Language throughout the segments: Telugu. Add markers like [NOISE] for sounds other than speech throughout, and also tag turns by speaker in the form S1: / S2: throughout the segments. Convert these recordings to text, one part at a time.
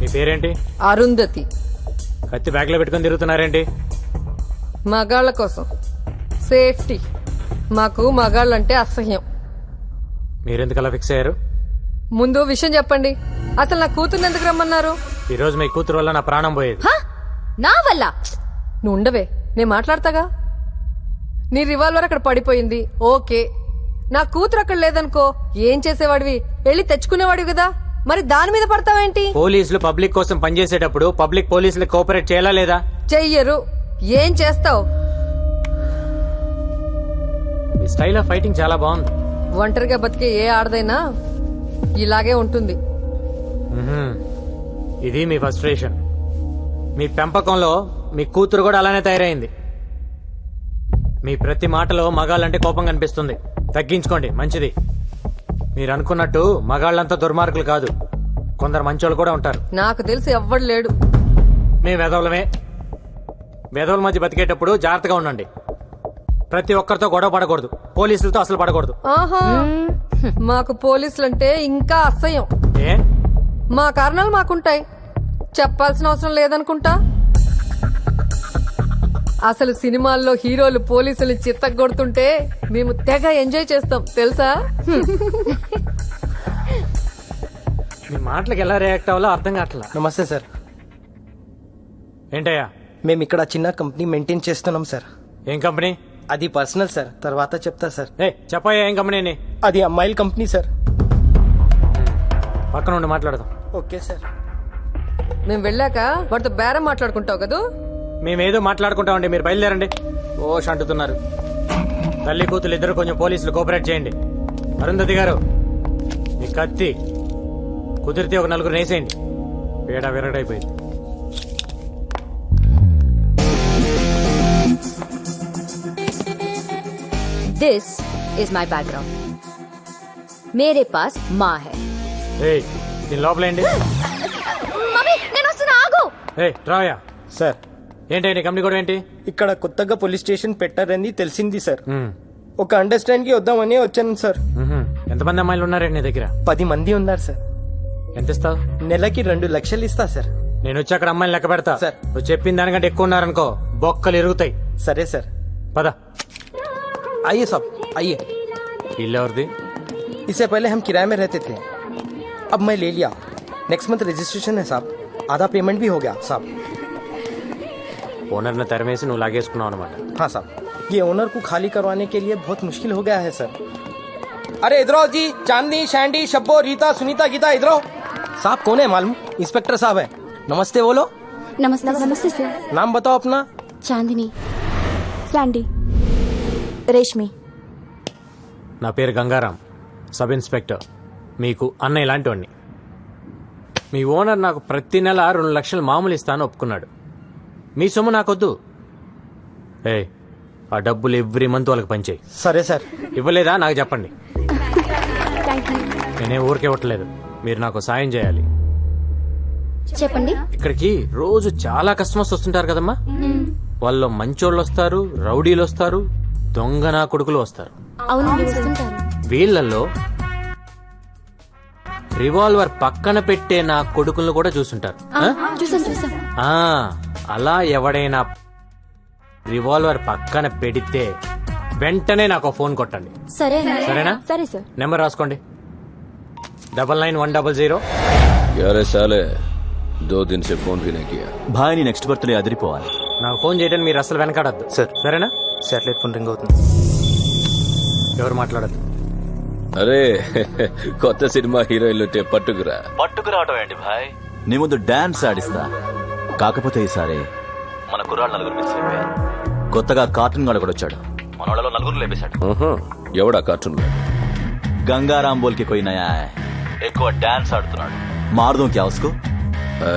S1: మీ పేరేంటి?
S2: అరుంధతి.
S1: కత్తి బ్యాగ్లో పెట్టుకొని తిరుగుతున్నారేంటి?
S2: మగాళ్ళ కోసం. సేఫ్టీ. మాకు మగాళ్ళంటే అసహ్యం.
S1: మీరెందుకు అలా ఫిక్స్ అయ్యారు?
S2: ముందు విషయం చెప్పండి. అసలు నా కూతుర్ని ఎందుకు రమ్మన్నారు?
S1: ఈ రోజు మీ కూతురు వల్ల నా ప్రాణం పోయేది.
S3: హ? నా వల్ల?
S2: నువ్వు ఉండవే. నేను మాట్లాడతాగా? నీ రివాల్వర్ అక్కడ పడిపోయింది. ఓకే. నా కూతురు అక్కడ లేదనుకో ఏం చేసేవాడివి? వెళ్ళి తెచ్చుకునేవాడివి కదా? మరి దాని మీద పడతావేంటి?
S1: పోలీసులు పబ్లిక్ కోసం పనిచేసేటప్పుడు పబ్లిక్ పోలీసులకు కోఆపరేట్ చేయాలా లేదా?
S2: చెయ్యరు. ఏం చేస్తావు?
S1: మీ స్టైల్ ఆఫ్ ఫైటింగ్ చాలా బాగుంది.
S2: ఒంటరిగా బతికే ఏ ఆడదైనా ఇలాగే ఉంటుంది.
S1: ఇది మీ ఫస్ట్రేషన్ మీ పెంపకంలో మీ కూతురు కూడా అలానే తయారైంది. మీ ప్రతి మాటలో మగాళ్ళంటే కోపం కనిపిస్తుంది. తగ్గించుకోండి మంచిది. మీరు అనుకున్నట్టు మగాళ్ళంతా దుర్మార్గులు కాదు. కొందరు మంచోళ్ళు కూడా ఉంటారు.
S2: నాకు తెలిసి ఎవ్వడు లేడు.
S1: మేము వెధవులమే వెధవుల మధ్య బతికేటప్పుడు జాగ్రత్తగా ఉండండి. ప్రతి ఒక్కరితో గొడవ పడకూడదు. పోలీసులతో అసలు పడకూడదు.
S2: ఆహా! మాకు పోలీసులంటే ఇంకా అసహ్యం.
S1: ఏ?
S2: మా కారణాలు మాకుంటాయి. చెప్పాల్సిన అవసరం లేదనుకుంటా? అసలు సినిమాల్లో హీరోలు పోలీసులు చిత్తగొడుతుంటే మేము తెగ ఎంజాయ్ చేస్తాం. తెలుసా?
S1: మీ మాటలకు ఎలా రియాక్ట్ అవ్వాలో అర్థం కావట్లా.
S4: నమస్తే సార్.
S1: ఏంటయ్యా?
S4: మేము ఇక్కడ చిన్న కంపెనీ మెయింటైన్ చేస్తున్నాం సార్.
S1: ఏం కంపెనీ?
S4: అది పర్సనల్ సార్. తర్వాత చెప్తా సార్.
S1: ఏ చెప్పయ్యా ఏం కంపెనీని
S4: అది అమ్మాయిల కంపెనీ సార్.
S1: పక్కన ఉండి మాట్లాడదాం.
S4: Okay sir.
S2: మేము వెళ్ళాక వాడితో బేరం మాట్లాడుకుంటావు కదూ?
S1: మేమేదో మాట్లాడుకుంటామండి మీరు బయలుదేరండి. ఓష్ అంటుతున్నారు తల్లి కూతులు ఇద్దరు కొంచెం పోలీసులు కోఆపరేట్ చేయండి. అరుంధతి గారు మీ కత్తి కుదిరితే ఒక నలుగురు వేసేయండి పేడ విరగడైపోయింది.
S3: దిస్ ఇస్ మై బ్యాక్గ్రౌండ్ మేరే పాస్ మా
S1: హై దీని లోపలేండి. [LAUGHS] రాయా
S4: సార్
S1: ఏంటండి కంపెనీ కూడా ఏంటి
S4: ఇక్కడ కొత్తగా పోలీస్ స్టేషన్ పెట్టారని తెలిసింది సార్
S1: మ్మ్.
S4: ఒక అండర్స్టాండ్ కి వద్దామని వచ్చాను సార్
S1: మ్మ్హ. ఎంతమంది అమ్మాయిలు ఉన్నారండి నీ దగ్గర
S4: పది మంది ఉన్నారు సార్
S1: ఎంత ఇస్తావు
S4: నెలకి రెండు లక్షలు ఇస్తా సార్
S1: నేను వచ్చి అక్కడ అమ్మాయిలు లెక్క పెడతా
S4: సార్.
S1: నువ్వు చెప్పిన దానికంటే ఎక్కువ ఉన్నారనుకో బొక్కలు ఇరుగుతాయి
S4: సరే సార్
S1: పద
S4: आइए साहब आइए
S1: ఇల్లు ఎవరిది
S4: इससे पहले हम किराए में रहते थे अब मैं ले लिया नेक्स्ट मंथ रजिस्ट्रेशन है साहब आधा पेमेंट भी हो गया साहब
S1: ఓనర్ని తెరమేసి నువ్వు లాగేసుకున్నావు అనమాట
S4: हाँ साहब ये ओनर को खाली करवाने के लिए बहुत मुश्किल हो गया है सर अरे इधर आओ जी चांदनी शैंडी शब्बो रीता सुनीता गीता इधर आओ साहब कौन है मालूम इंस्पेक्टर साहब है नमस्ते बोलो
S5: నమస్తే నమస్తే సార్
S4: नाम बताओ अपना
S5: చాందిని శాండీ రేష్మి
S1: నా పేరు గంగారాం సబ్ ఇన్స్పెక్టర్ మీకు అన్న ఇలాంటివాడిని మీ ఓనర్ నాకు ప్రతి నెల రెండు లక్షలు మామూలు ఇస్తాను ఒప్పుకున్నాడు మీ సొమ్ము నాకొద్దు. ఏ ఆ డబ్బులు ఎవ్రీ మంత్ వాళ్ళకి పంచేయి
S4: సరే సార్.
S1: ఇవ్వలేదా? నాకు చెప్పండి. నేనే ఊరికే ఇవ్వట్లేదు. మీరు నాకు సాయం చేయాలి.
S5: చెప్పండి.
S1: ఇక్కడికి రోజు చాలా కస్టమర్స్ వస్తుంటారు కదమ్మా? వాళ్ళు మంచోళ్ళు వస్తారు రౌడీలు వస్తారు దొంగ నా కొడుకులు వస్తారు. వీళ్ళల్లో రివాల్వర్ పక్కన పెట్టే నా కొడుకులను కూడా చూసుంటారు ఆ?
S5: చూసాం చూసాం
S1: ఆ, అలా ఎవడైనా రివాల్వర్ పక్కన పెడితే వెంటనే నాకు ఒక ఫోన్ కొట్టండి
S5: సరే
S1: సరేనా?
S5: సరే సార్
S1: నెంబర్ రాసుకోండి double nine one double zero
S6: क्या रे साले दो दिन से फोन भी नहीं किया
S7: భాయ్ని నెక్స్ట్ బర్త్డే అదిరిపోవాలి
S1: నాకు ఫోన్ చేయడానికి మీరు అసలు వెనకాడద్దు
S4: సార్.
S1: సరేనా
S4: శాటిలైట్ ఫోన్ రింగ్ అవుతుంది
S1: ఎవరు మాట్లాడద్దు
S6: అరే కొత్త సినిమా హీరోయిన్లు ఉంటే పట్టుకురా
S7: పట్టుకు రావడం ఏంటి భాయ్ నీ ముందు డాన్స్ ఆడిస్తా కాకపోతే ఈసారి మన కుర్రాళ్ళు నలుగురు మిస్ అయిపోయారు. కొత్తగా కార్టూన్ గాడు కూడా వచ్చాడు. మన వాళ్ళలో నలుగురు లేపేశాడు.
S6: ఎవడా కార్టూన్ గాడు?
S7: గంగారాం బోల్కి పోయినాయా? ఎక్కువ డాన్స్ ఆడుతున్నాడు. మారుదాం క్యా ఉస్కో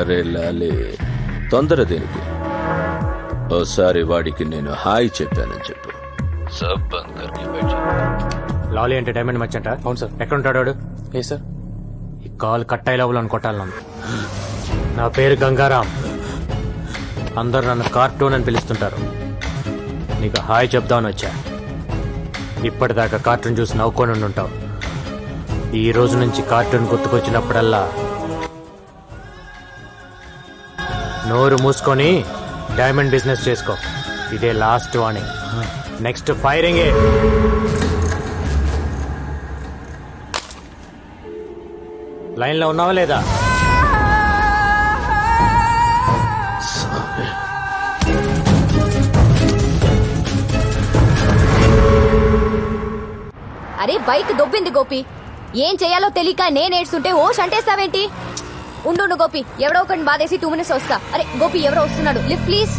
S6: అరే లాలే తొందర దేనికి. ఓసారి వాడికి నేను హాయ్ చెప్పానని చెప్పు. సబ్.
S1: లాలీ అంటే డైమండ్ మర్చెంట
S4: అవును సార్.
S1: ఎక్కడ ఉంటాడు వాడు?
S4: ఏ సార్?
S1: ఈ కాల్ కట్ అయ్యే లోపల కొట్టాలి నన్ను. నా పేరు గంగారాం. అందరు నన్ను కార్టూన్ అని పిలుస్తుంటారు. నీకు హాయ్ చెప్దామని వచ్చా. ఇప్పటిదాకా కార్టూన్ చూసి నవ్వుకొని ఉండి ఉంటావు ఈ రోజు నుంచి కార్టూన్ గుర్తుకొచ్చినప్పుడల్లా నోరు మూసుకొని డైమండ్ బిజినెస్ చేసుకో. ఇదే లాస్ట్ వార్నింగ్. నెక్స్ట్ ఫైరింగే. లైన్లో ఉన్నావా లేదా?
S3: బైక్ దొబ్బింది గోపి. ఏం చేయాలో తెలియక నేను ఏడ్చుంటే ఓ అంటేస్తావేంటి ఉండు గోపి. ఎవడో ఒకటి బాధేసి టూ మినిట్స్ వస్తా. అరే గోపి ఎవరో వస్తున్నాడు. లిఫ్ట్ ప్లీజ్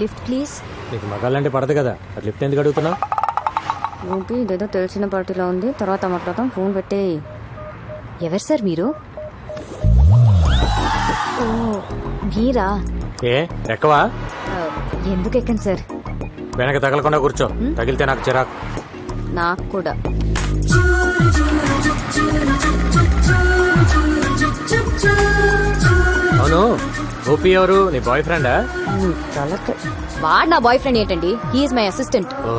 S3: లిఫ్ట్ ప్లీజ్
S1: నీకు మగాళ్ళంటే పడదు కదా. లిఫ్ట్ ఎందుకు అడుగుతున్నావు?
S3: గోపి ఇదేదో తెలిసిన పార్టీలో ఉంది. తర్వాత మాట్లాడతాం ఫోన్ పెట్టే ఎవరు సార్ మీరు? ఓ మీరా?
S1: ఏ ఎక్కవా?
S3: ఎందుకు ఎక్కండి సార్?
S1: వెనక తగలకుండా కూర్చో. తగిలితే నాకు చిరాకు.
S3: నాకు కూడా.
S1: అవును గోపి ఎవరు? నీ బాయ్ ఫ్రెండా
S3: వాడు నా బాయ్ ఫ్రెండ్ ఏంటండి హీఈస్ మై అసిస్టెంట్
S1: ఓ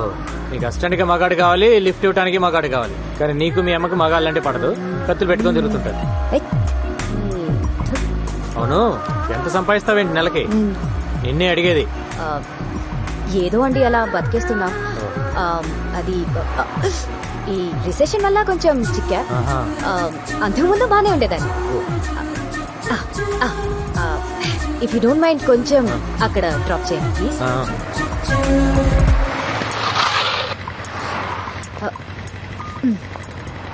S1: నీకు అసిస్టెంట్గా మగాడు కావాలి లిఫ్ట్ ఇవ్వడానికి మగాడు కావాలి. కానీ నీకు మీ అమ్మకి మగాళ్ళంటే పడదు. కత్తులు పెట్టుకొని తిరుగుతుంటారు. అవును ఎంత సంపాదిస్తావేంటి నెలకి? నిన్నే అడిగేది.
S3: ఏదో అండి అలా బతికేస్తున్నా. ఆ, అది ఈ రిసెషన్ వల్ల కొంచెం చిక్కా. అంతకుముందు బాగానే ఉండేదాన్ని. ఇఫ్ యూ డోంట్ మైండ్ కొంచెం అక్కడ డ్రాప్ చేయండి ప్లీజ్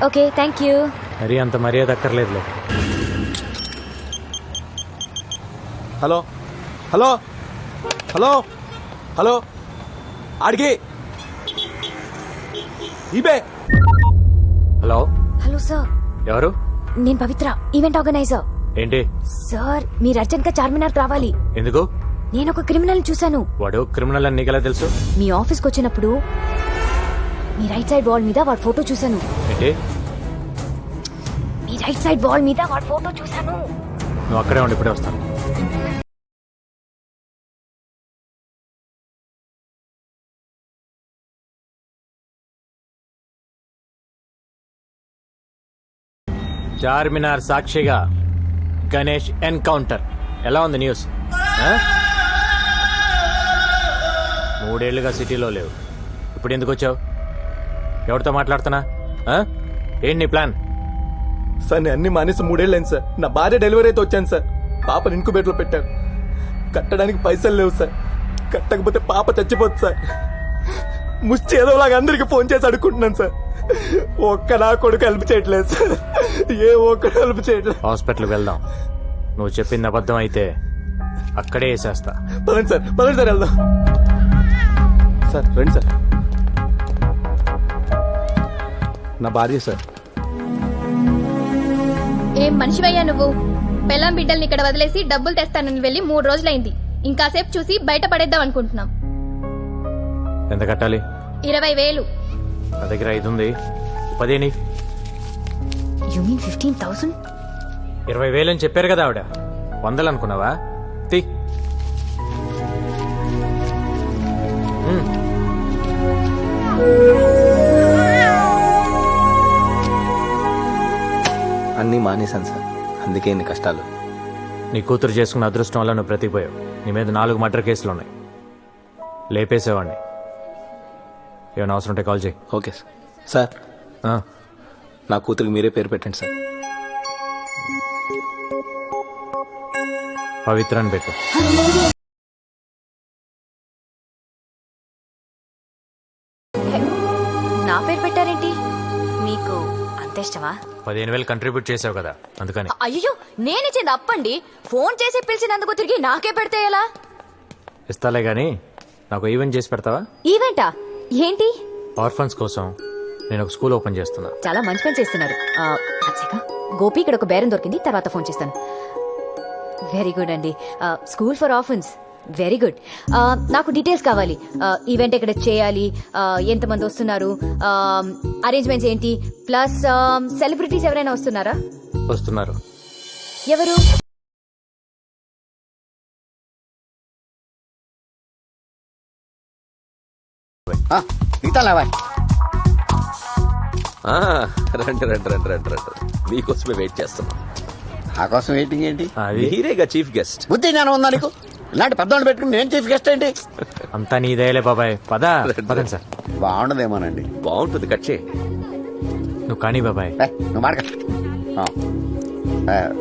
S3: ఓకే థ్యాంక్ యూ
S1: మరీ అంత మర్యాద అక్కర్లేదులే.
S4: హలో? హలో? హలో? హలో? అడిగి! ఇబే!
S1: హలో?
S3: Hello sir.
S1: ఎవరు?
S3: నేను పవిత్ర ఈవెంట్ ఆర్గనైజర్.
S1: ఏంటి?
S3: సార్ మీరు అర్జెంట్గా చార్మినార్ రావాలి.
S1: ఎందుకు?
S3: నేను ఒక క్రిమినల్ చూశాను.
S1: వాడు క్రిమినల్ అని నీకెలా తెలుసు?
S3: మీ ఆఫీస్కి వచ్చినప్పుడు మీ రైట్ సైడ్ వాల్ మీద వాడి ఫోటో చూశాను.
S1: ఏంటి?
S3: మీ రైట్ సైడ్ వాల్ మీద వాడి ఫోటో చూశాను.
S1: నువ్వు అక్కడే ఉండి ఇప్పుడే వస్తాను. చార్మినార్ సాక్షిగా గణేష్ ఎన్కౌంటర్. ఎలా ఉంది న్యూస్? మూడేళ్ళుగా సిటీలో లేవు. ఇప్పుడు ఎందుకు వచ్చావు? ఎవరితో మాట్లాడుతున్నా? ఏంటి నీ ప్లాన్?
S8: సార్ నేను అన్ని మానేసి మూడేళ్ళు సార్. నా భార్య డెలివరీ అయితే వచ్చాను సార్. పాపను ఇంకుబేట్లో పెట్టారు. కట్టడానికి పైసలు లేవు సార్. కట్టకపోతే పాప చచ్చిపోతుంది సార్. ముష్టి ఏదోలాగా అందరికి ఫోన్ చేసి అడుక్కుంటున్నాను సార్. ఒక్క నా కొడుకు హెల్ప్ చేయట్లేదు సార్. ఏ ఒక్కడు హెల్ప్ చేయట్లేదు.
S1: హాస్పిటల్కి వెళ్దాం. నువ్వు చెప్పింది అబద్ధం అయితే అక్కడే వేసేస్తా.
S8: పదండి సార్ పదండి సార్ వెళ్దాం. సార్ రండి సార్. నా భార్య సార్.
S5: ఏం మనిషివయ్యా నువ్వు? పెళ్ళం బిడ్డల్ని ఇక్కడ వదిలేసి డబ్బులు తెస్తానని వెళ్ళి మూడు రోజులైంది. ఇంకాసేపు చూసి బయట పడేద్దాం అనుకుంటున్నాం.
S1: ఎంత కట్టాలి?
S5: ఇరవై వేలు.
S1: నా దగ్గర ఐదు ఉంది. పదేని?
S3: యు మీన్ ఫిఫ్టీన్ థౌసండ్
S1: ఇరవై వేలు అని చెప్పారు కదా ఆవిడ. వందలు అనుకున్నావా? తీ.
S8: అన్నీ మానేశాను సార్. అందుకే ఇన్ని కష్టాలు.
S1: నీ కూతురు చేసుకున్న అదృష్టం వల్ల నువ్వు బ్రతికిపోయావు. నీ మీద నాలుగు మర్డర్ కేసులు ఉన్నాయి. లేపేసేవాడిని. ఏమైనా అవసరం ఉంటే కాల్ చేయి.
S8: Okay sir. సార్
S1: ఆ,
S8: నా కూతురికి మీరే పేరు పెట్టండి సార్.
S1: పవిత్ర అని పెట్టు.
S3: నా పేరు పెట్టారేంటి? మీకు అంత ఇష్టమా?
S1: పదిహేను వేలు కంట్రిబ్యూట్ చేసావు కదా అందుకని.
S3: అయ్యో నేనిచ్చింది అప్పండి. ఫోన్ చేసి పిలిచినందుకు తిరిగి నాకే పెడితే ఎలా?
S1: ఇస్తాలే గాని నాకు ఈవెంట్ చేసి పెడతావా?
S3: ఈవెంటా? ఏంటి?
S1: ఆర్ఫన్స్ కోసం నేను ఒక స్కూల్ ఓపెన్ చేస్తున్నా.
S3: చాలా మంచి పని చేస్తున్నారు. ఆ, అచ్చాక గోపి ఇక్కడ ఒక బేరం దొరికింది తర్వాత ఫోన్ చేస్తాను. వెరీ గుడ్ అండి. School for orphans very good నాకు డీటెయిల్స్ కావాలి. ఈవెంట్ ఎక్కడ చేయాలి? ఆ, ఎంతమంది వస్తున్నారు? అరేంజ్మెంట్స్ ఏంటి? ప్లస్ సెలబ్రిటీస్ ఎవరైనా వస్తున్నారా?
S1: వస్తున్నారు.
S3: ఎవరు?
S6: ఆ, రండి రండి రండి రండి రండి. మీకోసమే వెయిట్ చేస్తున్నాం.
S9: నా కోసం వెయిటింగ్ ఏంటి?
S6: మీరేగా చీఫ్ గెస్ట్?
S9: బుద్ధి జ్ఞానం ఉందా నీకు? ఇలాంటి పెద్దవాళ్ళు పెట్టుకుని నేను చీఫ్ గెస్ట్ ఏంటి?
S1: అంతా నీదేలే బాబాయ్. పద పదండి సార్.
S9: బాగుండదేమోనండి.
S6: బాగుంటుంది కట్ చేయి.
S1: నువ్వు కానీ బాబాయ్.
S9: నువ్వు మాడక ఆ. ఆ,